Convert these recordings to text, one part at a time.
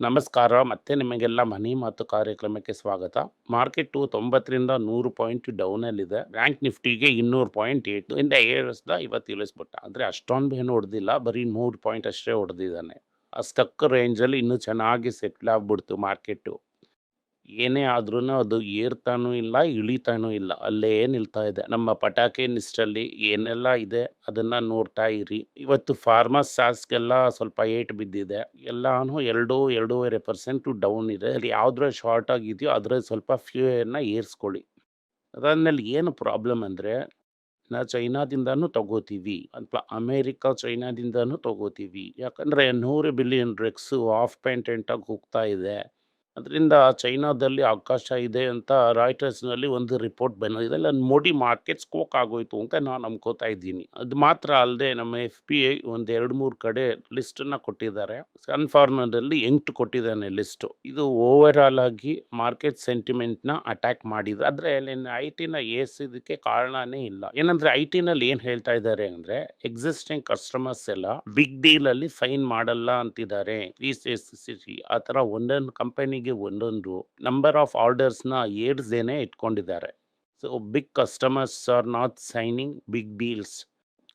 ನಮಸ್ಕಾರ, ಮತ್ತೆ ನಿಮಗೆಲ್ಲ ಮನಿ ಮಾತು ಕಾರ್ಯಕ್ರಮಕ್ಕೆ ಸ್ವಾಗತ. ಮಾರ್ಕೆಟ್ ತೊಂಬತ್ತರಿಂದ ನೂರು ಪಾಯಿಂಟ್ ಡೌನ್ ಅಲ್ಲಿದೆ. ಬ್ಯಾಂಕ್ ನಿಫ್ಟಿಗೆ ಇನ್ನೂರು ಪಾಯಿಂಟ್ ಏಟ್ ಇಂದ ಏರಿಸ್ದ ಇವತ್ತು ಇಳಿಸ್ಬಿಟ್ಟ. ಅಂದ್ರೆ ಅಷ್ಟೊಂದು ಏನು ಹೊಡೆದಿಲ್ಲ, ಬರೀ ನೂರು ಪಾಯಿಂಟ್ ಅಷ್ಟೇ ಹೊಡೆದಿದ್ದಾನೆ. ಆ ಸ್ಟಕ್ ರೇಂಜಲ್ಲಿ ಇನ್ನೂ ಚೆನ್ನಾಗಿ ಸೆಟ್ಲ್ ಆಗ್ಬಿಡ್ತು ಮಾರ್ಕೆಟು ಏನೇ ಆದ್ರೂ ಅದು ಏರ್ತಾನೂ ಇಲ್ಲ, ಇಳಿತಾನೂ ಇಲ್ಲ. ಅಲ್ಲೇ ನಿಲ್ತಾ ಇದೆ. ನಮ್ಮ ಪಟಾಕಿ ನಿಸ್ಟಲ್ಲಿ ಏನೆಲ್ಲ ಇದೆ ಅದನ್ನ ನೋಡ್ತಾ ಇರಿ. ಇವತ್ತು ಫಾರ್ಮಾ ಸಾಸ್ಗೆಲ್ಲ ಸ್ವಲ್ಪ ಏಟ್ ಬಿದ್ದಿದೆ. ಎಲ್ಲಾನು ಎರಡು, ಎರಡೂವರೆ ಪರ್ಸೆಂಟ್ ಡೌನ್ ಇದೆ. ಅಲ್ಲಿ ಯಾವ್ದ್ರ ಶಾರ್ಟ್ ಆಗಿದೆಯೋ ಅದ್ರ ಸ್ವಲ್ಪ ಫ್ಯೂಯನ್ನ ಏರ್ಸ್ಕೊಳ್ಳಿ. ಅದಾದ್ಮೇಲೆ ಏನು ಪ್ರಾಬ್ಲಮ್ ಅಂದರೆ, ನಾ ಚೈನಾದಿಂದನೂ ತಗೋತೀವಿ. ಅಥವಾ ಅಮೇರಿಕಾ ಚೈನಾದಿಂದನೂ ತಗೋತೀವಿ. ಯಾಕಂದರೆ ನೂರು ಬಿಲಿಯನ್ ಡ್ರಗ್ಸು ಆಫ್ ಪ್ಯಾಂಟೆಂಟಾಗಿ ಹೋಗ್ತಾ ಇದೆ. ಅದರಿಂದ ಚೈನಾದಲ್ಲಿ ಅವಕಾಶ ಇದೆ ಅಂತ ರಾಯ್ಟರ್ಸ್ನಲ್ಲಿ ಒಂದು ರಿಪೋರ್ಟ್ ಬಂದಿದೆ. ಅಲ್ಲಿ ಮೋಡಿ ಮಾರ್ಕೆಟ್ ಸ್ಕೋಕ್ ಆಗೋಯ್ತು ಅಂತ ನಾನು ನಂಬ್ಕೋತಾ ಇದ್ದೀನಿ. ಅದು ಮಾತ್ರ ಅಲ್ಲದೆ ನಮ್ಮ ಎಫ್ ಪಿ ಐ ಒಂದು ಎರಡು ಮೂರು ಕಡೆ ಲಿಸ್ಟನ್ನು ಕೊಟ್ಟಿದ್ದಾರೆ. ಸನ್ಫಾರ್ಮದಲ್ಲಿ ಎಂಟು ಕೊಟ್ಟಿದ್ದಾನೆ ಲಿಸ್ಟು. ಇದು ಓವರ್ ಆಲ್ ಆಗಿ ಮಾರ್ಕೆಟ್ ಸೆಂಟಿಮೆಂಟ್ನ ಅಟ್ಯಾಕ್ ಮಾಡಿದ್ರು ಆದರೆ ಐ ಟಿನ ಏರ್ಸಿದಕ್ಕೆ ಕಾರಣನೇ ಇಲ್ಲ. ಏನಂದ್ರೆ ಐ ಟಿನಲ್ಲಿ ಏನು ಹೇಳ್ತಾ ಇದ್ದಾರೆ ಅಂದರೆ ಎಕ್ಸಿಸ್ಟಿಂಗ್ ಕಸ್ಟಮರ್ಸ್ ಎಲ್ಲ ಬಿಗ್ ಡೀಲ್ ಅಲ್ಲಿ ಸೈನ್ ಮಾಡಲ್ಲ ಅಂತಿದ್ದಾರೆ. ಈ ಆ ಥರ ಒಂದೊಂದು ಕಂಪನಿಗೆ ಒಂದೊಂದು ನಂಬರ್ ಆಫ್ ಆರ್ಡರ್ಸ್ನ ಏರ್ಸ್ದೇನೆ ಇಟ್ಕೊಂಡಿದ್ದಾರೆ. So big customers are not signing big deals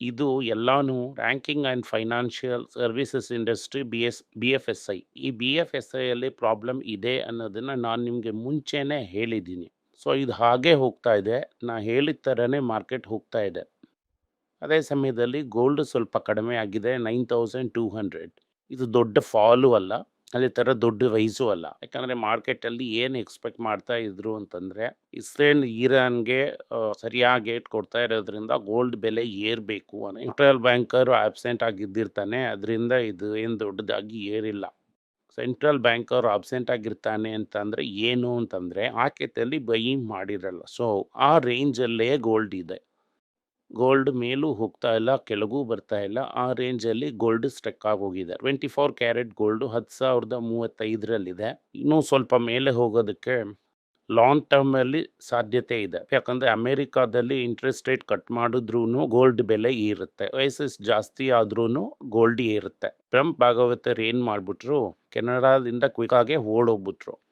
ಇದು ಎಲ್ಲಾನು ranking and financial services industry B S B F S I ಈ ಬಿ ಎಫ್ ಎಸ್ ಐಯಲ್ಲಿ ಪ್ರಾಬ್ಲಮ್ ಇದೆ ಅನ್ನೋದನ್ನು ನಾನು ನಿಮಗೆ ಮುಂಚೆನೇ ಹೇಳಿದ್ದೀನಿ. ಸೊ ಇದು ಹಾಗೆ ಹೋಗ್ತಾ ಇದೆ. ನಾ ಹೇಳಿದ ಥರನೇ ಮಾರ್ಕೆಟ್ ಹೋಗ್ತಾ ಇದೆ. ಅದೇ ಸಮಯದಲ್ಲಿ ಗೋಲ್ಡ್ ಸ್ವಲ್ಪ ಕಡಿಮೆ ಆಗಿದೆ ನೈನ್ ತೌಸಂಡ್ ಟೂ ಹಂಡ್ರೆಡ್ ಇದು ದೊಡ್ಡ ಫಾಲು ಅಲ್ಲ. ಅದೇ ಥರ ದೊಡ್ಡ ರೈಸು ಅಲ್ಲ. ಯಾಕಂದರೆ ಮಾರ್ಕೆಟಲ್ಲಿ ಏನು ಎಕ್ಸ್ಪೆಕ್ಟ್ ಮಾಡ್ತಾ ಇದ್ರು ಅಂತಂದರೆ, ಇಸ್ರೇಲ್ ಇರಾನ್ಗೆ ಸರಿಯಾಗಿ ಏಟ್ ಕೊಡ್ತಾ ಇರೋದ್ರಿಂದ ಗೋಲ್ಡ್ ಬೆಲೆ ಏರಬೇಕು ಅನ್ನೋ ಸೆಂಟ್ರಲ್ ಬ್ಯಾಂಕರ್ ಆಬ್ಸೆಂಟ್ ಆಗಿದ್ದಿರ್ತಾನೆ ಅದರಿಂದ ಇದು ಏನು ದೊಡ್ಡದಾಗಿ ಏರಿಲ್ಲ. ಸೆಂಟ್ರಲ್ ಬ್ಯಾಂಕರ್ ಅಬ್ಸೆಂಟ್ ಆಗಿರ್ತಾನೆ ಅಂತಂದರೆ ಏನು ಅಂತಂದರೆ ಆಕೆತಲ್ಲಿ ಬೈಯಿಂಗ್ ಮಾಡಿರಲ್ಲ. ಸೊ, ಆ ರೇಂಜಲ್ಲೇ ಗೋಲ್ಡ್ ಇದೆ. ಗೋಲ್ಡ್ ಮೇಲೂ ಹೋಗ್ತಾ ಇಲ್ಲ, ಕೆಳಗೂ ಬರ್ತಾ ಇಲ್ಲ. ಆ ರೇಂಜಲ್ಲಿ ಗೋಲ್ಡ್ ಸ್ಟಕ್ ಆಗೋಗಿದೆ. ಟ್ವೆಂಟಿ ಫೋರ್ ಕ್ಯಾರೆಟ್ ಗೋಲ್ಡು ಹತ್ತು ಸಾವಿರದ ಮೂವತ್ತೈದರಲ್ಲಿದೆ. ಇನ್ನೂ ಸ್ವಲ್ಪ ಮೇಲೆ ಹೋಗೋದಕ್ಕೆ ಲಾಂಗ್ ಟರ್ಮಲ್ಲಿ ಸಾಧ್ಯತೆ ಇದೆ. ಯಾಕಂದರೆ ಅಮೆರಿಕಾದಲ್ಲಿ ಇಂಟ್ರೆಸ್ಟ್ ರೇಟ್ ಕಟ್ ಮಾಡಿದ್ರೂ ಗೋಲ್ಡ್ ಬೆಲೆ ಏರುತ್ತೆ. ವಯಸ್ಸಸ್ ಜಾಸ್ತಿ ಆದ್ರೂ ಗೋಲ್ಡ್ ಏರುತ್ತೆ. ಟ್ರಂಪ್ ಭಾಗವತರು ಏನು ಮಾಡಿಬಿಟ್ರು? ಕೆನಡಾದಿಂದ ಕ್ವಿಕ್ಕಾಗೆ ಓಡೋಗ್ಬಿಟ್ರು.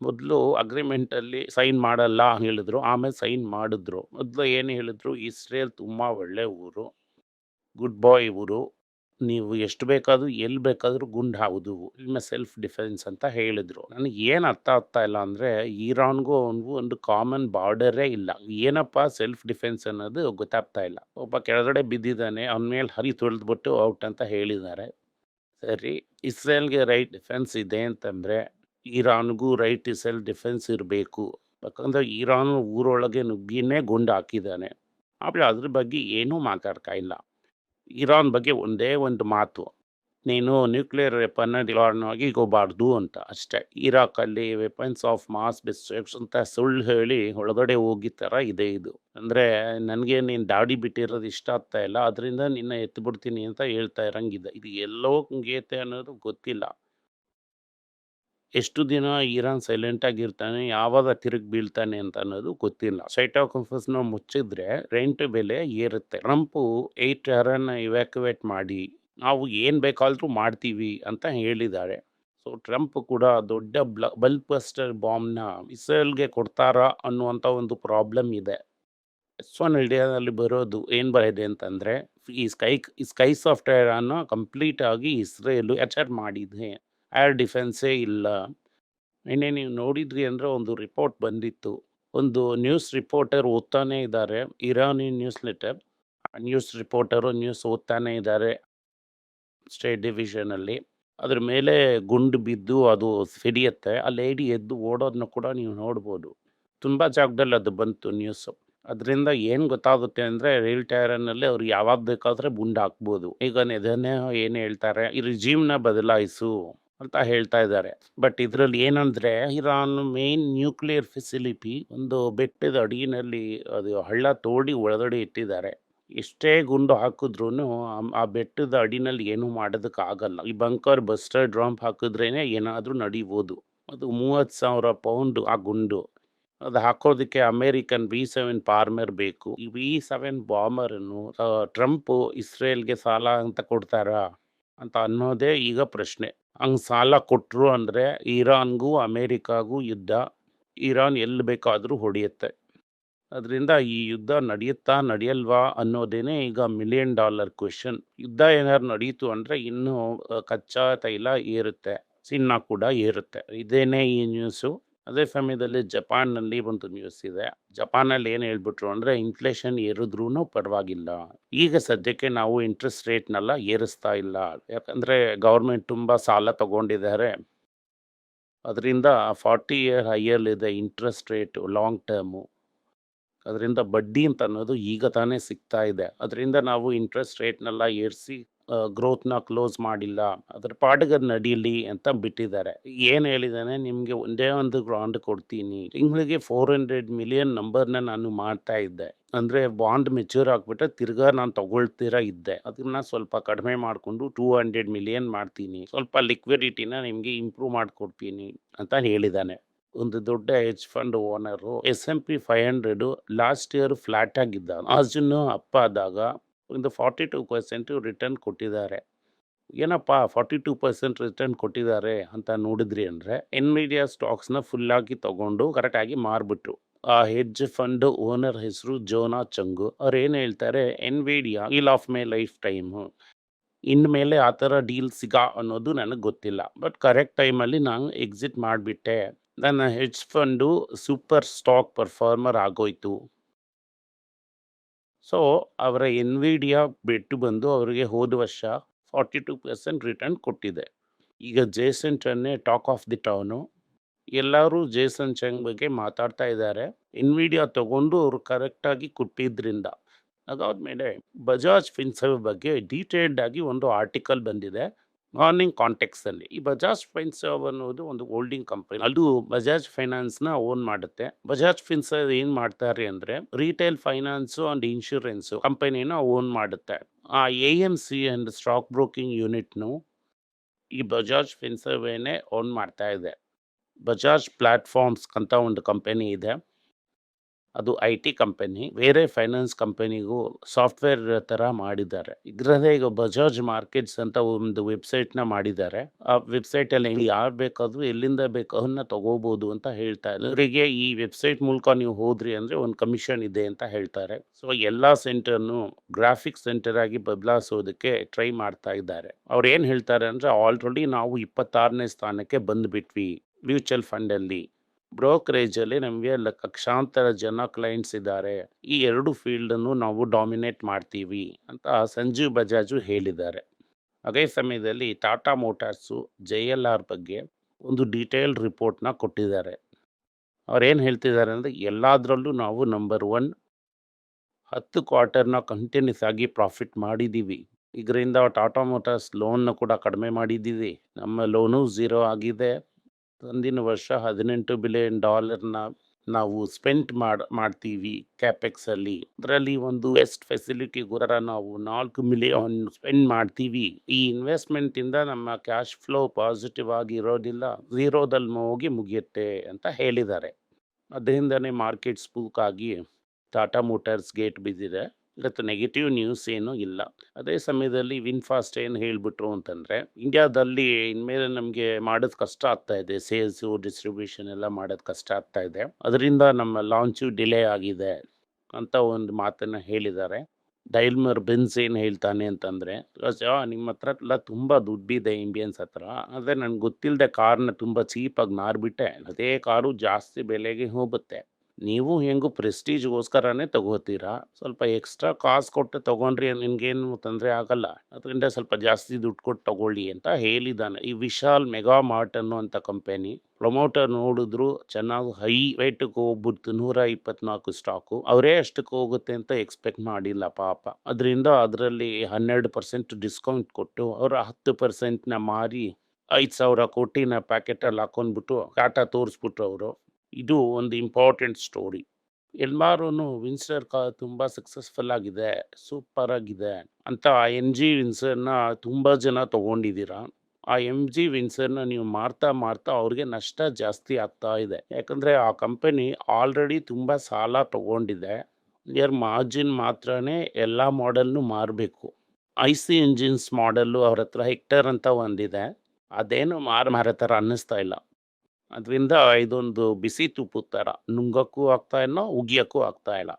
ಮೊದಲು ಅಗ್ರಿಮೆಂಟಲ್ಲಿ ಸೈನ್ ಮಾಡಲ್ಲ ಹೇಳಿದ್ರು, ಆಮೇಲೆ ಸೈನ್ ಮಾಡಿದ್ರು. ಮೊದಲು ಏನು ಹೇಳಿದ್ರು, ಇಸ್ರೇಲ್ ತುಂಬ ಒಳ್ಳೆ ಊರು ಗುಡ್ ಬಾಯ್ ಊರು, ನೀವು ಎಷ್ಟು ಬೇಕಾದರೂ ಎಲ್ಲಿ ಬೇಕಾದರೂ ಗುಂಡು ಹಾವುದು, ನಿಮ್ಮ ಸೆಲ್ಫ್ ಡಿಫೆನ್ಸ್ ಅಂತ ಹೇಳಿದ್ರು. ನನಗೆ ಏನು ಅರ್ಥ ಆಗ್ತಾ ಇಲ್ಲ ಅಂದರೆ, ಇರಾನ್ಗೂ ಅವನಿಗೂ ಒಂದು ಕಾಮನ್ ಬಾರ್ಡರೇ ಇಲ್ಲ. ಏನಪ್ಪ ಸೆಲ್ಫ್ ಡಿಫೆನ್ಸ್ ಅನ್ನೋದು ಗೊತ್ತಾಗ್ತಾ ಇಲ್ಲ. ಒಬ್ಬ ಕೆಳಗಡೆ ಬಿದ್ದಿದ್ದಾನೆ, ಅವನ ಮೇಲೆ ಹರಿ ತೊಳೆದ್ಬಿಟ್ಟು ಔಟ್ ಅಂತ ಹೇಳಿದ್ದಾರೆ. ಸರಿ, ಇಸ್ರೇಲ್ಗೆ ರೈಟ್ ಡಿಫೆನ್ಸ್ ಇದೆ ಅಂತಂದರೆ ಇರಾನ್ಗೂ ರೈಟ್ ಟು ಸೆಲ್ಫ್ ಡಿಫೆನ್ಸ್ ಇರಬೇಕು. ಯಾಕಂದರೆ ಇರಾನ್ ಊರೊಳಗೆ ನುಗ್ಗಿನೇ ಗುಂಡು ಹಾಕಿದ್ದಾನೆ. ಆದರೆ ಅದ್ರ ಬಗ್ಗೆ ಏನೂ ಮಾತಾಡ್ತಾ ಇಲ್ಲ. ಇರಾನ್ ಬಗ್ಗೆ ಒಂದೇ ಒಂದು ಮಾತು. ನೀನು ನ್ಯೂಕ್ಲಿಯರ್ ವೆಪನ್ನ ಡಿಲಾರ್ನಾಗಿ ಹೋಗಬಾರ್ದು ಅಂತ. ಅಷ್ಟೇ. ಇರಾಕಲ್ಲಿ ವೆಪನ್ಸ್ ಆಫ್ ಮಾಸ್ ಡಿಸ್ಟ್ರಕ್ಷನ್ ಅಂತ ಸುಳ್ಳು ಹೇಳಿ ಒಳಗಡೆ ಹೋಗಿ ಥರ ಇದೆ ಇದು. ಅಂದರೆ ನನಗೆ ನೀನು ದಾಡಿ ಬಿಟ್ಟಿರೋದು ಇಷ್ಟ ಆಗ್ತಾ ಇಲ್ಲ. ಅದರಿಂದ ನಿನ್ನ ಎತ್ತಿಬಿಡ್ತೀನಿ ಅಂತ ಹೇಳ್ತಾ ಇರಂಗಿದೆ. ಇದು ಎಲ್ಲೋ ಗೀತೆ ಅನ್ನೋದು ಗೊತ್ತಿಲ್ಲ. ಎಷ್ಟು ದಿನ ಇರಾನ್ ಸೈಲೆಂಟ್ ಆಗಿರ್ತಾನೆ ಯಾವಾಗ ತಿರುಗಿ ಬೀಳ್ತಾನೆ ಅಂತ ಅನ್ನೋದು ಗೊತ್ತಿಲ್ಲ. ಸೈಟೋಕಂಫಸ್ನ ಮುಚ್ಚಿದ್ರೆ ರೆಂಟ್ ಬೆಲೆ ಏರುತ್ತೆ. ಟ್ರಂಪು ಏಟ್ ಟೆರನ್ನ ಇವ್ಯಾಕ್ಯುವೇಟ್ ಮಾಡಿ, ನಾವು ಏನು ಬೇಕಾದರೂ ಮಾಡ್ತೀವಿ ಅಂತ ಹೇಳಿದ್ದಾರೆ ಸೊ ಟ್ರಂಪ್ ಕೂಡ ದೊಡ್ಡ ಬ್ಲ ಬಲ್ಪಸ್ಟರ್ ಬಾಂಬ್ನ ಇಸ್ರೇಲ್ಗೆ ಕೊಡ್ತಾರಾ ಅನ್ನುವಂಥ ಒಂದು ಪ್ರಾಬ್ಲಮ್ ಇದೆ. ಎಸ್ ಒನ್ ಇಂಡಿಯಾದಲ್ಲಿ ಬರೋದು ಏನು ಬರೋದೆ ಅಂತಂದರೆ, ಈ ಸ್ಕೈ ಸ್ಕೈ ಸಾಫ್ಟ್ವೇರನ್ನು ಕಂಪ್ಲೀಟಾಗಿ ಇಸ್ರೇಲು ಎಚರ್ ಮಾಡಿದೆ ಏರ್ ಡಿಫೆನ್ಸೇ ಇಲ್ಲ. ನಿನ್ನೆ ನೀವು ನೋಡಿದ್ರಿ ಅಂದರೆ ಒಂದು ರಿಪೋರ್ಟ್ ಬಂದಿತ್ತು. ಒಂದು ನ್ಯೂಸ್ ರಿಪೋರ್ಟರ್ ಓದ್ತಾನೆ ಇದ್ದಾರೆ. ಇರಾನಿ news letter news reporter news ಓದ್ತಾನೆ ಇದ್ದಾರೆ. ಸ್ಟೇಟ್ ಡಿವಿಷನಲ್ಲಿ ಅದ್ರ ಮೇಲೆ ಗುಂಡು ಬಿದ್ದು ಅದು ಸಿಡಿಯುತ್ತೆ. ಆ ಲೇಡಿ ಎದ್ದು ಓಡೋದನ್ನ ಕೂಡ ನೀವು ನೋಡ್ಬೋದು. ತುಂಬ ಜಾಗದಲ್ಲಿ ಅದು ಬಂತು ನ್ಯೂಸು ಅದರಿಂದ ಏನು ಗೊತ್ತಾಗುತ್ತೆ ಅಂದರೆ ರೈಲ್ ಟೈರನ್ನಲ್ಲಿ ಅವ್ರು ಯಾವಾಗ ಬೇಕಾದರೆ ಗುಂಡು ಹಾಕ್ಬೋದು. ಈಗ ನೆದನೇ ಏನು ಹೇಳ್ತಾರೆ? ಈ ರಿಜೀಮ್ನ ಬದಲಾಯಿಸು. ಅಂತ ಹೇಳ್ತಾ ಇದ್ದಾರೆ. ಬಟ್ ಇದರಲ್ಲಿ ಏನಂದರೆ, ಇರಾನ್ ಮೇನ್ ನ್ಯೂಕ್ಲಿಯರ್ ಫೆಸಿಲಿಟಿ ಒಂದು ಬೆಟ್ಟದ ಅಡಿಯಲ್ಲಿ ಅದು ಹಳ್ಳ ತೋಡಿ ಒಳಗಡೆ ಇಟ್ಟಿದ್ದಾರೆ. ಎಷ್ಟೇ ಗುಂಡು ಹಾಕಿದ್ರೂ ಆ ಬೆಟ್ಟದ ಅಡಿನಲ್ಲಿ ಏನೂ ಮಾಡೋದಕ್ಕಾಗಲ್ಲ ಈ ಬಂಕರ್ ಬಸ್ಟರ್ ಡ್ರಾಂಪ್ ಹಾಕಿದ್ರೇನೆ ಏನಾದರೂ ನಡಿಬೋದು. ಅದು ಮೂವತ್ತು ಸಾವಿರ ಪೌಂಡ್ ಆ ಗುಂಡು. ಅದು ಹಾಕೋದಕ್ಕೆ ಅಮೇರಿಕನ್ ಬಿ ಸೆವೆನ್ ಪಾರ್ಮರ್ ಬೇಕು. ಈ ವಿ ಸೆವೆನ್ ಬಾಂಬರನ್ನು ಟ್ರಂಪ್ ಇಸ್ರೇಲ್ಗೆ ಸಾಲ ಅಂತ ಕೊಡ್ತಾರಾ? ಅಂತ ಅನ್ನೋದೇ ಈಗ ಪ್ರಶ್ನೆ. ಹಂಗೆ ಸಾಲ ಕೊಟ್ಟರು ಅಂದರೆ ಇರಾನ್ಗೂ ಅಮೇರಿಕಾಗೂ ಯುದ್ಧ. ಇರಾನ್ ಎಲ್ಲಿ ಬೇಕಾದರೂ ಹೊಡೆಯುತ್ತೆ. ಅದರಿಂದ ಈ ಯುದ್ಧ ನಡೆಯುತ್ತಾ ನಡೆಯಲ್ವಾ ಅನ್ನೋದೇನೆ ಈಗ ಮಿಲಿಯನ್ ಡಾಲರ್ ಕ್ವೆಶನ್ ಯುದ್ಧ ಏನಾದ್ರು ನಡೀತು ಅಂದರೆ ಇನ್ನೂ ಕಚ್ಚಾ ತೈಲ ಏರುತ್ತೆ. ಸಿನ್ನ ಕೂಡ ಏರುತ್ತೆ. ಇದೇನೇ ಈ ನ್ಯೂಸು ಅದೇ ಸಮಯದಲ್ಲಿ ಜಪಾನ್ನಲ್ಲಿ ಒಂದು ನ್ಯೂಸ್ ಇದೆ. ಜಪಾನಲ್ಲಿ ಏನು ಹೇಳ್ಬಿಟ್ರು ಅಂದರೆ ಇನ್ಫ್ಲೇಷನ್ ಏರಿದ್ರೂ ಪರವಾಗಿಲ್ಲ. ಈಗ ಸದ್ಯಕ್ಕೆ ನಾವು ಇಂಟ್ರೆಸ್ಟ್ ರೇಟ್ನೆಲ್ಲ ಏರಿಸ್ತಾ ಇಲ್ಲ. ಯಾಕಂದರೆ ಗೌರ್ಮೆಂಟ್ ತುಂಬ ಸಾಲ ತಗೊಂಡಿದ್ದಾರೆ. ಅದರಿಂದ ಫಾರ್ಟಿ ಇಯರ್ ಹೈಯಲ್ಲಿದೆ ಇಂಟ್ರೆಸ್ಟ್ ರೇಟು ಲಾಂಗ್ ಟರ್ಮು ಅದರಿಂದ ಬಡ್ಡಿ ಅಂತ ಅನ್ನೋದು ಈಗ ತಾನೇ ಸಿಗ್ತಾ ಇದೆ. ಅದರಿಂದ ನಾವು ಇಂಟ್ರೆಸ್ಟ್ ರೇಟ್ನೆಲ್ಲ ಏರಿಸಿ ಗ್ರೋತ್ನ ಕ್ಲೋಸ್ ಮಾಡಿಲ್ಲ. ಅದರ ಅದ್ ನಡೀಲಿ ಅಂತ ಬಿಟ್ಟಿದ್ದಾರೆ. ಏನು ಹೇಳಿದಾನೆ, ನಿಮಗೆ ಒಂದೇ ಒಂದು ಗ್ರಾಂಡ್ ಕೊಡ್ತೀನಿ. ತಿಂಗಳಿಗೆ ಫೋರ್ ಹಂಡ್ರೆಡ್ ಮಿಲಿಯನ್ ನಂಬರ್ನ ನಾನು ಮಾಡ್ತಾ ಇದ್ದೆ. ಅಂದರೆ ಬಾಂಡ್ ಮೆಚ್ಯೂರ್ ಆಗಿಬಿಟ್ರೆ ತಿರ್ಗಾ ನಾನು ತಗೊಳ್ತೀರಾ ಇದ್ದೆ. ಅದನ್ನ ಸ್ವಲ್ಪ ಕಡಿಮೆ ಮಾಡಿಕೊಂಡು ಟೂ ಹಂಡ್ರೆಡ್ ಮಿಲಿಯನ್ ಮಾಡ್ತೀನಿ. ಸ್ವಲ್ಪ ಲಿಕ್ವಿಡಿಟಿನ ನಿಮಗೆ ಇಂಪ್ರೂವ್ ಮಾಡಿಕೊಡ್ತೀನಿ ಅಂತ ಹೇಳಿದ್ದಾನೆ ಒಂದು ದೊಡ್ಡ hedge fund owner S M P five hundred last year flat ಆಗಿದ್ದ. ಅರ್ಜುನ್ ಅಪ್ಪ ಆದಾಗ ಒಂದು ಫಾರ್ಟಿ ಟೂ ಪರ್ಸೆಂಟು ರಿಟರ್ನ್ ಕೊಟ್ಟಿದ್ದಾರೆ. ಏನಪ್ಪ, ಫಾರ್ಟಿ ಟೂ ಪರ್ಸೆಂಟ್ ರಿಟರ್ನ್ ಕೊಟ್ಟಿದ್ದಾರೆ ಅಂತ ನೋಡಿದ್ರಿ ಅಂದರೆ ಎನ್ವಿಡಿಯಾ ಸ್ಟಾಕ್ಸ್ನ ಫುಲ್ಲಾಗಿ ತೊಗೊಂಡು ಕರೆಕ್ಟಾಗಿ ಮಾರ್ಬಿಟ್ರು. ಆ ಹೆಡ್ಜ್ ಫಂಡ್ ಓನರ್ ಹೆಸರು ಜೋನಾ ಚಂಗು, ಅವ್ರು ಏನು ಹೇಳ್ತಾರೆ ಎನ್ವಿಡಿಯಾ ಇಲ್ ಆಫ್ ಮೈ ಲೈಫ್ ಟೈಮು ಇನ್ಮೇಲೆ ಆ ಥರ ಡೀಲ್ ಸಿಗ ಅನ್ನೋದು ನನಗೆ ಗೊತ್ತಿಲ್ಲ. ಬಟ್ ಕರೆಕ್ಟ್ ಟೈಮಲ್ಲಿ ನಾನು ಎಕ್ಸಿಟ್ ಮಾಡಿಬಿಟ್ಟೆ. ನನ್ನ hedge fund super stock performer ಆಗೋಯ್ತು. ಸೊ ಅವರ ಎನ್ವಿಡಿಯಾ ಬಿಟ್ಟು ಬಂದು ಅವರಿಗೆ ಹೋದ ವರ್ಷ ಫಾರ್ಟಿ ಟು ಪರ್ಸೆಂಟ್ ರಿಟರ್ನ್ ಕೊಟ್ಟಿದೆ. ಈಗ ಜೇಸನ್ ಚನ್ನೇ ಟಾಕ್ ಆಫ್ ದಿ ಟೌನು ಎಲ್ಲರೂ ಜೇಸನ್ ಚಂಗ್ ಬಗ್ಗೆ ಮಾತಾಡ್ತಾ ಇದ್ದಾರೆ. ಇನ್ವಿಡಿಯಾ ತಗೊಂಡು ಅವರು ಕರೆಕ್ಟಾಗಿ ಕೊಟ್ಟಿದ್ದರಿಂದ ಅದಾದಮೇಲೆ ಬಜಾಜ್ ಫಿನ್ಸರ್ ಬಗ್ಗೆ ಡೀಟೇಲ್ಡ್ ಆಗಿ ಒಂದು ಆರ್ಟಿಕಲ್ ಬಂದಿದೆ. ಮಾರ್ನಿಂಗ್ ಕಾಂಟೆಕ್ಸಲ್ಲಿ ಈ ಬಜಾಜ್ ಫೈನ್ಸರ್ವ್ ಅನ್ನೋದು ಒಂದು ಹೋಲ್ಡಿಂಗ್ ಕಂಪನಿ ಅದು ಬಜಾಜ್ ಫೈನಾನ್ಸ್ನ ಓನ್ ಮಾಡುತ್ತೆ. ಬಜಾಜ್ ಫಿನ್ಸರ್ ಏನು ಮಾಡ್ತಾರೆ ಅಂದರೆ ರಿಟೇಲ್ ಫೈನಾನ್ಸು ಆ್ಯಂಡ್ ಇನ್ಶೂರೆನ್ಸು ಕಂಪನಿನ ಓನ್ ಮಾಡುತ್ತೆ. ಆ A M C and stock broking ಯೂನಿಟ್ನು ಈ ಬಜಾಜ್ ಫಿನ್ಸರ್ವೇನೆ ಓನ್ ಮಾಡ್ತಾ ಇದೆ. ಬಜಾಜ್ ಪ್ಲಾಟ್ಫಾರ್ಮ್ಸ್ ಅಂತ ಒಂದು ಕಂಪನಿ ಇದೆ. ಅದು ಐ ಟಿ ಕಂಪನಿ, ಬೇರೆ ಫೈನಾನ್ಸ್ ಕಂಪನಿಗೂ ಸಾಫ್ಟ್ವೇರ್ ಥರ ಮಾಡಿದ್ದಾರೆ. ಇದರಲ್ಲೇ ಈಗ ಬಜಾಜ್ ಮಾರ್ಕೆಟ್ಸ್ ಅಂತ ಒಂದು ವೆಬ್ಸೈಟ್ನ ಮಾಡಿದ್ದಾರೆ. ಆ ವೆಬ್ಸೈಟಲ್ಲಿ ಯಾರು ಬೇಕಾದರೂ ಎಲ್ಲಿಂದ ಬೇಕಾದನ್ನ ತಗೋಬೋದು ಅಂತ ಹೇಳ್ತಾರೆ ಅವರಿಗೆ ಈ ವೆಬ್ಸೈಟ್ ಮೂಲಕ ನೀವು ಹೋದ್ರಿ ಅಂದರೆ ಒಂದು ಕಮಿಷನ್ ಇದೆ ಅಂತ ಹೇಳ್ತಾರೆ. ಸೊ, ಎಲ್ಲ ಸೆಂಟರ್ನು ಗ್ರಾಫಿಕ್ ಸೆಂಟರ್ ಆಗಿ ಬದಲಾಯಿಸೋದಕ್ಕೆ ಟ್ರೈ ಮಾಡ್ತಾ ಇದ್ದಾರೆ. ಅವ್ರು ಏನು ಹೇಳ್ತಾರೆ ಅಂದರೆ, ಆಲ್ರೆಡಿ ನಾವು ಇಪ್ಪತ್ತಾರನೇ ಸ್ಥಾನಕ್ಕೆ ಬಂದುಬಿಟ್ವಿ, ಮ್ಯೂಚುವಲ್ ಫಂಡಲ್ಲಿ. ಬ್ರೋಕರೇಜಲ್ಲಿ ನಮಗೆ ಲಕ್ಷಾಂತರ ಜನ ಕ್ಲೈಂಟ್ಸ್ ಇದ್ದಾರೆ. ಈ ಎರಡು ಫೀಲ್ಡನ್ನು ನಾವು ಡಾಮಿನೇಟ್ ಮಾಡ್ತೀವಿ ಅಂತ ಸಂಜೀವ್ ಬಜಾಜು ಹೇಳಿದ್ದಾರೆ. ಅದೇ ಸಮಯದಲ್ಲಿ Tata Motors J L R ಬಗ್ಗೆ ಒಂದು ಡೀಟೇಲ್ಡ್ ರಿಪೋರ್ಟ್ನ ಕೊಟ್ಟಿದ್ದಾರೆ. ಅವ್ರೇನು ಹೇಳ್ತಿದ್ದಾರೆ ಅಂದರೆ, ಎಲ್ಲದರಲ್ಲೂ ನಾವು ನಂಬರ್ ಒನ್, ಹತ್ತು ಕ್ವಾರ್ಟರ್ನ ಕಂಟಿನ್ಯೂಸ್ ಆಗಿ ಪ್ರಾಫಿಟ್ ಮಾಡಿದ್ದೀವಿ. ಇದರಿಂದ ಟಾಟಾ ಮೋಟಾರ್ಸ್ ಲೋನ್ನ ಕೂಡ ಕಡಿಮೆ ಮಾಡಿದ್ದೀವಿ. ನಮ್ಮ ಲೋನು ಝೀರೋ ಆಗಿದೆ. ಮುಂದಿನ ವರ್ಷ ಹದಿನೆಂಟು ಬಿಲಿಯನ್ ಡಾಲರ್ನ ನಾವು ಸ್ಪೆಂಡ್ ಮಾಡ್, ಮಾಡ್ತೀವಿ ಕ್ಯಾಪೆಕ್ಸಲ್ಲಿ ಅದರಲ್ಲಿ ಒಂದು ವೆಸ್ಟ್ ಫೆಸಿಲಿಟಿ ಗುರರ ನಾವು ನಾಲ್ಕು ಮಿಲಿಯನ್ ಸ್ಪೆಂಡ್ ಮಾಡ್ತೀವಿ. ಈ ಇನ್ವೆಸ್ಟ್ಮೆಂಟಿಂದ ನಮ್ಮ ಕ್ಯಾಶ್ ಫ್ಲೋ ಪಾಸಿಟಿವ್ ಆಗಿ ಇರೋದಿಲ್ಲ ಝೀರೋದಲ್ಲಿ ಹೋಗಿ ಮುಗಿಯುತ್ತೆ ಅಂತ ಹೇಳಿದ್ದಾರೆ. ಅದರಿಂದನೇ ಮಾರ್ಕೆಟ್ ಸ್ಪೂಕ್ ಆಗಿ ಟಾಟಾ ಮೋಟರ್ಸ್ ಗೇಟ್ ಬಿದ್ದಿದೆ. ಇವತ್ತು ನೆಗೆಟಿವ್ ನ್ಯೂಸ್ ಏನೂ ಇಲ್ಲ. ಅದೇ ಸಮಯದಲ್ಲಿ ವಿನ್ಫಾಸ್ಟ್ ಏನು ಹೇಳಿಬಿಟ್ರು ಅಂತಂದರೆ ಇಂಡಿಯಾದಲ್ಲಿ ಇನ್ಮೇಲೆ ನಮಗೆ ಮಾಡೋದು ಕಷ್ಟ ಆಗ್ತಾ ಇದೆ. ಸೇಲ್ಸು ಡಿಸ್ಟ್ರಿಬ್ಯೂಷನ್ ಎಲ್ಲ ಮಾಡೋದು ಕಷ್ಟ ಆಗ್ತಾ ಇದೆ. ಅದರಿಂದ ನಮ್ಮ ಲಾಂಚು ಡಿಲೇ ಆಗಿದೆ ಅಂತ ಒಂದು ಮಾತನ್ನು ಹೇಳಿದ್ದಾರೆ. ಡೈಲ್ಮರ್ ಬೆನ್ಸ್ ಏನು ಹೇಳ್ತಾನೆ ಅಂತಂದರೆ ನಿಮ್ಮ ಹತ್ರ ಎಲ್ಲ ತುಂಬ ದುಡ್ಡಿದೆ ಇಂಡಿಯನ್ಸ್ ಹತ್ರ. ಆದರೆ ನನಗೆ ಗೊತ್ತಿಲ್ಲದೆ ಕಾರ್ನ ತುಂಬ ಚೀಪಾಗಿ ನಾರ್ಬಿಟ್ಟೆ ಅದೇ ಕಾರು ಜಾಸ್ತಿ ಬೆಲೆಗೆ ಹೋಗುತ್ತೆ. ನೀವು ಹೆಂಗೂ ಪ್ರೆಸ್ಟೀಜ್ಗೋಸ್ಕರನೇ ತಗೋತೀರಾ? ಸ್ವಲ್ಪ ಎಕ್ಸ್ಟ್ರಾ ಕಾಸು ಕೊಟ್ಟು ತೊಗೊಂಡ್ರಿ ನಿನ್ಗೇನು ತೊಂದರೆ ಆಗಲ್ಲ. ಅದರಿಂದ ಸ್ವಲ್ಪ ಜಾಸ್ತಿ ದುಡ್ಡು ಕೊಟ್ಟು ತಗೊಳ್ಳಿ ಅಂತ ಹೇಳಿದ್ದಾನೆ. ಈ ವಿಶಾಲ್ ಮೆಗಾ ಮಾರ್ಟ್ ಅನ್ನುವಂಥ ಕಂಪನಿ, ಪ್ರೊಮೋಟರ್ ನೋಡಿದ್ರು ಚೆನ್ನಾಗಿ ಹೈ ರೇಟಿಗೆ ಹೋಗ್ಬಿಡ್ತು. ನೂರ ಇಪ್ಪತ್ನಾಲ್ಕು ಸ್ಟಾಕು. ಅವರೇ ಅಷ್ಟಕ್ಕೆ ಹೋಗುತ್ತೆ ಅಂತ ಎಕ್ಸ್ಪೆಕ್ಟ್ ಮಾಡಿಲ್ಲ ಪಾಪ. ಅದರಿಂದ ಅದರಲ್ಲಿ ಹನ್ನೆರಡು ಪರ್ಸೆಂಟ್ ಡಿಸ್ಕೌಂಟ್ ಕೊಟ್ಟು ಅವರ ಹತ್ತು ಪರ್ಸೆಂಟ್ನ ಮಾರಿ ಐದು ಸಾವಿರ ಕೋಟಿನ ಪ್ಯಾಕೆಟಲ್ಲಿ ಹಾಕೊಂಡ್ಬಿಟ್ಟು ಟಾಟಾ ತೋರಿಸ್ಬಿಟ್ರು ಅವರು. ಇದು ಒಂದು ಇಂಪಾರ್ಟೆಂಟ್ ಸ್ಟೋರಿ ಎಲ್ಲರೂ ವಿನ್ಸರ್ ಕಾ ತುಂಬ ಸಕ್ಸಸ್ಫುಲ್ ಆಗಿದೆ ಸೂಪರ್ ಆಗಿದೆ ಅಂತ ಎಂ ಜಿ ವಿನ್ಸರ್ನ ತುಂಬ ಜನ ತೊಗೊಂಡಿದ್ದೀರಾ? ಆ ಎಂ ಜಿ ವಿನ್ಸರ್ನ ನೀವು ಮಾರ್ತಾ ಮಾರ್ತಾ ಅವ್ರಿಗೆ ನಷ್ಟ ಜಾಸ್ತಿ ಆಗ್ತಾ ಇದೆ. ಯಾಕಂದರೆ ಆ ಕಂಪನಿ ಆಲ್ರೆಡಿ ತುಂಬ ಸಾಲ ತೊಗೊಂಡಿದೆ. ನಿಯರ್ ಮಾರ್ಜಿನ್ ಮಾತ್ರನೇ ಎಲ್ಲ ಮಾಡೆಲ್ನು ಮಾರಬೇಕು. ಐ ಸಿ ಇಂಜಿನ್ಸ್ ಮಾಡೆಲ್ಲು ಅವ್ರ ಹತ್ರ ಹೆಕ್ಟರ್ ಅಂತ ಒಂದಿದೆ. ಅದೇನು ಮಾರು ಮಾರೋ ಥರ ಅನ್ನಿಸ್ತಾ ಇಲ್ಲ. ಅದರಿಂದ ಇದೊಂದು ಬಿಸಿ ತುಪ್ಪದ ಥರ ನುಂಗಕ್ಕೂ ಆಗ್ತಾ ಇಲ್ಲ ಉಗಿಯೋಕ್ಕೂ ಆಗ್ತಾ ಇಲ್ಲ.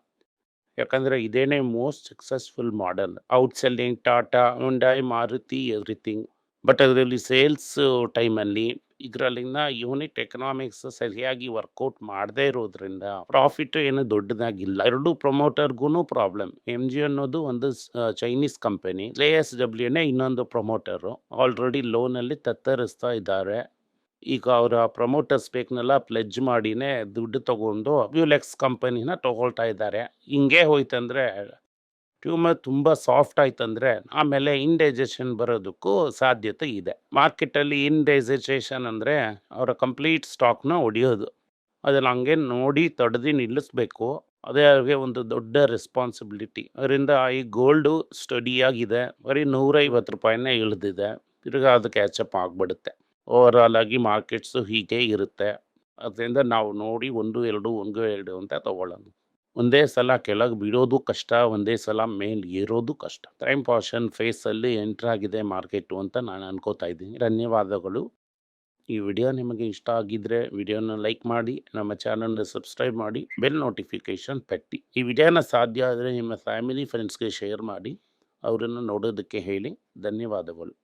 ಯಾಕಂದರೆ ಇದೇನೇ most successful model. Out selling, Tata Hyundai Maruti, everything. But ಅದರಲ್ಲಿ ಸೇಲ್ಸ್ ಟೈಮಲ್ಲಿ ಇದರಲ್ಲಿನ ಯೂನಿಟ್ ಎಕನಾಮಿಕ್ಸ್ ಸರಿಯಾಗಿ ವರ್ಕೌಟ್ ಮಾಡದೇ ಇರೋದ್ರಿಂದ ಪ್ರಾಫಿಟ್ ಏನು ದೊಡ್ಡದಾಗಿಲ್ಲ. ಎರಡು ಪ್ರಮೋಟರ್ಗೂ ಪ್ರಾಬ್ಲಮ್. ಎಂ ಜಿ ಅನ್ನೋದು ಒಂದು ಚೈನೀಸ್ ಕಂಪನಿ. ಎ ಎಸ್ ಡಬ್ಲ್ಯೂನೇ ಇನ್ನೊಂದು ಪ್ರಮೋಟರು. ಆಲ್ರೆಡಿ ಲೋನಲ್ಲಿ ತತ್ತರಿಸ್ತಾ ಇದ್ದಾರೆ. ಈಗ ಅವರ ಪ್ರಮೋಟರ್ಸ್ ಬೇಕನ್ನೆಲ್ಲ ಪ್ಲೆಜ್ ಮಾಡಿನೇ ದುಡ್ಡು ತಗೊಂಡು ವ್ಯೂಲೆಕ್ಸ್ ಕಂಪನಿನ ತಗೊಳ್ತಾ ಇದ್ದಾರೆ. ಹಿಂಗೆ ಹೋಯ್ತಂದರೆ ಟ್ಯೂಮರ್ ತುಂಬ ಸಾಫ್ಟ್ ಆಯ್ತಂದ್ರೆ ಆಮೇಲೆ ಇಂಡೈಜೆಷನ್ ಬರೋದಕ್ಕೂ ಸಾಧ್ಯತೆ ಇದೆ. ಮಾರ್ಕೆಟಲ್ಲಿ ಇಂಡೈಜೆಷನ್ ಅಂದರೆ ಅವರ ಕಂಪ್ಲೀಟ್ ಸ್ಟಾಕ್ನ ಹೊಡಿಯೋದು. ಅದನ್ನು ಹಂಗೆ ನೋಡಿ ತಡೆದು ನಿಲ್ಲಿಸ್ಬೇಕು. ಅದೇ ಅವ್ರಿಗೆ ಒಂದು ದೊಡ್ಡ ರೆಸ್ಪಾನ್ಸಿಬಿಲಿಟಿ ಅದರಿಂದ ಈ ಗೋಲ್ಡು ಸ್ಟಡಿಯಾಗಿದೆ ಬರೀ ನೂರೈವತ್ತು ರೂಪಾಯಿನೇ ಇಳಿದಿದೆ. ತಿರ್ಗಾ ಅದು ಕ್ಯಾಚಪ್ ಆಗಿಬಿಡುತ್ತೆ. ಓವರ್ ಆಲ್ ಆಗಿ ಮಾರ್ಕೆಟ್ಸು ಹೀಗೆ ಇರುತ್ತೆ. ಅದರಿಂದ ನಾವು ನೋಡಿ ಒಂದು, ಎರಡು ಒಂದು, ಎರಡು ಅಂತ ತಗೊಳ್ಳೋದು. ಒಂದೇ ಸಲ ಕೆಳಗೆ ಬಿಡೋದು ಕಷ್ಟ, ಒಂದೇ ಸಲ ಮೇಲ್ ಏರೋದು ಕಷ್ಟ. ಟೈಮ್ ಪಾಷನ್ ಫೇಸಲ್ಲಿ ಎಂಟ್ರ್ ಆಗಿದೆ ಮಾರ್ಕೆಟು ಅಂತ ನಾನು ಅನ್ಕೋತಾ ಇದ್ದೀನಿ. ಧನ್ಯವಾದಗಳು. ಈ ವಿಡಿಯೋ ನಿಮಗೆ ಇಷ್ಟ ಆಗಿದ್ದರೆ ವಿಡಿಯೋನ ಲೈಕ್ ಮಾಡಿ, ನಮ್ಮ ಚಾನಲ್ನ ಸಬ್ಸ್ಕ್ರೈಬ್ ಮಾಡಿ, ಬೆಲ್ ನೋಟಿಫಿಕೇಷನ್ ತಟ್ಟಿ ಈ ವಿಡಿಯೋನ ಸಾಧ್ಯ ಆದರೆ ನಿಮ್ಮ ಫ್ಯಾಮಿಲಿ, ಫ್ರೆಂಡ್ಸ್ಗೆ ಶೇರ್ ಮಾಡಿ, ಅವರನ್ನು ನೋಡೋದಕ್ಕೆ ಹೇಳಿ. ಧನ್ಯವಾದಗಳು.